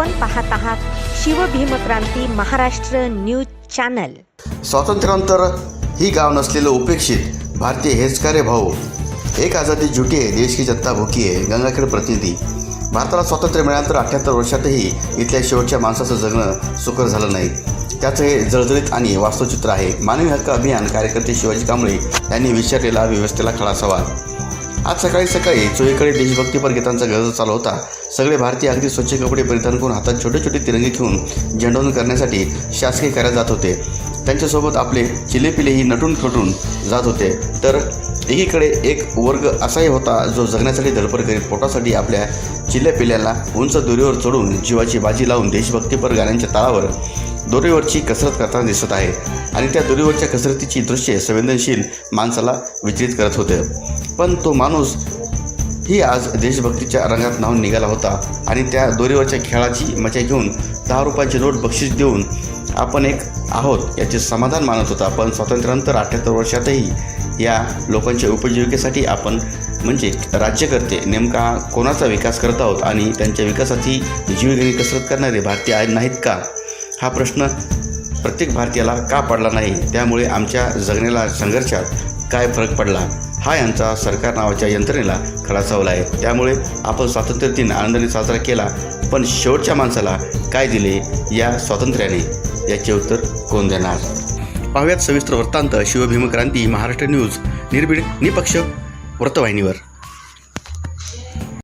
आपण पाहत आहात शिवभीमक्रांती महाराष्ट्र न्यूज चॅनल. स्वातंत्र्यानंतर ही गाव नसलेलं उपेक्षित भारतीय हेच कार्य भाऊ. एक आझादी झुटी आहे देश की जनता भुकी आहे गंगाखेड प्रतिनिधी. भारताला स्वातंत्र्य मिळाल्यानंतर अठ्ठ्याहत्तर वर्षातही इथल्या शेवटच्या माणसाचं जगणं सुकर झालं नाही. त्याचं हे जळजळीत आणि वास्तवचित्र आहे. मानवी हक्क अभियान कार्यकर्ते शिवाजी कांबळे यांनी विचारलेला व्यवस्थेला खडासावा आज सकाळी सकाळी चोहीकडे देशभक्तीपर गीतांचा गरज चालू होता. सगळे भारतीय अगदी स्वच्छ कपडे परिधान करून हातात छोटे छोटे तिरंगे घेऊन झेंडवून करण्यासाठी शासकीय कार्यात जात होते. त्यांच्यासोबत आपले चिलेपिलेही नटून खटून जात होते. तर एकीकडे एक वर्ग असाही होता जो जगण्यासाठी धडपड करीत पोटासाठी आपल्या चिल्ल्यापिल्ल्याला उंच दोरीवर चढून जीवाची बाजी लावून देशभक्तीपर गाण्यांच्या ताळावर दोरीवरची कसरत करताना दिसत आहे. आणि त्या दोरीवरच्या कसरतीची दृश्ये संवेदनशील माणसाला विचलित करत होते. पण तो माणूस ही आज देशभक्तीच्या रंगात नाहून निघाला होता. आणि त्या दोरीवरच्या खेळाची मजा घेऊन दहा रुपयाची नोट बक्षीस देऊन आपण एक आहोत याचे समाधान मानत होता. पण स्वातंत्र्यानंतर अठ्ठ्याहत्तर वर्षातही या लोकांच्या उपजीविकेसाठी आपण म्हणजे राज्यकर्ते नेमका कोणाचा विकास करत आहोत? आणि त्यांच्या विकासाची जीवघेणी कसरत करणारे भारतीय आहेत नाहीत का? हा प्रश्न प्रत्येक भारतीयाला का पडला नाही? त्यामुळे आमच्या जगण्याला संघर्षात काय फरक पडला? हा यांचा सरकार नावाच्या यंत्रणेला खरा चावला आहे. त्यामुळे आपण स्वातंत्र्य दिन आनंदाने साजरा केला पण शेवटच्या माणसाला काय दिले या स्वातंत्र्याने? याचे उत्तर कोण देणार पाहुयात सविस्तर वृत्तांत. शिवभीमक्रांती महाराष्ट्र न्यूज. निर्भीड निपक्ष वृत्तवाहिनीवर.